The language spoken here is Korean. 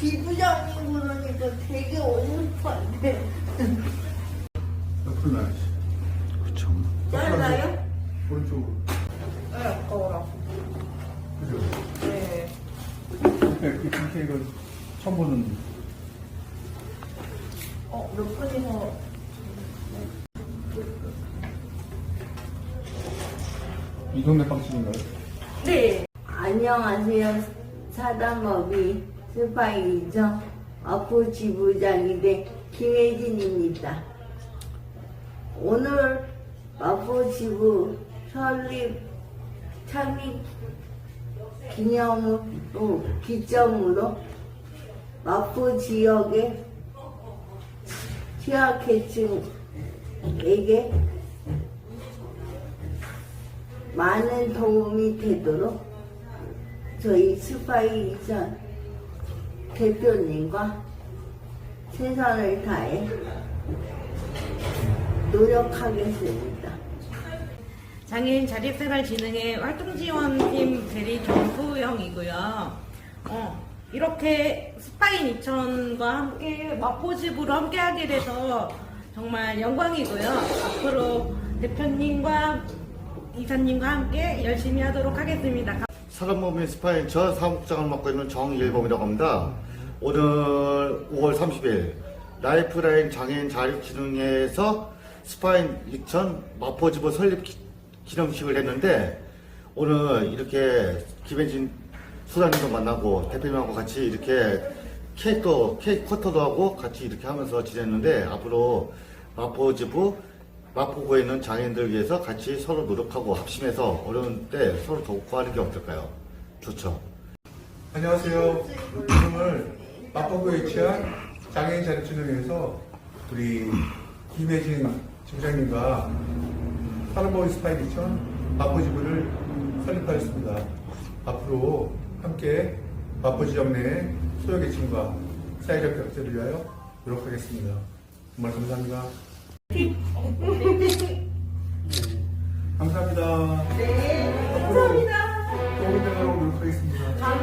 지부장님 그러니까 되게 어색한데. 옆으로 나야지. 그쵸. 잘라요? 오른쪽으로. 네, 아까워라. 그죠? 네. 이렇게 이렇게 이거 처음 보는. 어, 몇 분이서. 이 동네 빵집인가요? 네. 안녕하세요. 사단법이 스파이죠. 아프 지부장인데 김혜진입니다. 오늘 마포 지부 설립 창립 기념으로 기점으로 마포 지역의 취약계층에게 많은 도움이 되도록 저희 스파이전 대표님과 최선을 다해 노력하겠습니다. 장애인 자립생활진흥회 활동지원팀 대리 정소영이고요. 어, 이렇게 스파인 2000과 함께 마포집으로 함께 하게 돼서 정말 영광이고요. 앞으로 대표님과 이사님과 함께 열심히 하도록 하겠습니다. 사람몸의 스파인 저 사무국장을 맡고 있는 정일범이라고 합니다. 오늘 5월 30일 라이프라인 장애인 자립진흥회에서 스파인 2000 마포지부 설립 기- 기념식을 했는데 오늘 이렇게 김혜진 수장님도 만나고 대표님하고 같이 이렇게 케이크도 케이크 커터도 하고 같이 이렇게 하면서 지냈는데 앞으로 마포지부 마포구에 있는 장애인들 위해서 같이 서로 노력하고 합심해서 어려운 때 서로 돕고 하는 게 어떨까요? 좋죠. 안녕하세요. 오늘 마포구에 위치한 장애인 자립진흥회에서 우리 김혜진 지부장님과 사람보이 스파이 미천 마포지부를 설립하였습니다. 앞으로 함께 마포 지역 내 소외계층과 사회적 격제를 위하여 노력하겠습니다. 정말 감사합니다. 감사합니다. 네, 감사합니다. 좋은 대화로 노력하겠습니다. 감사합니다.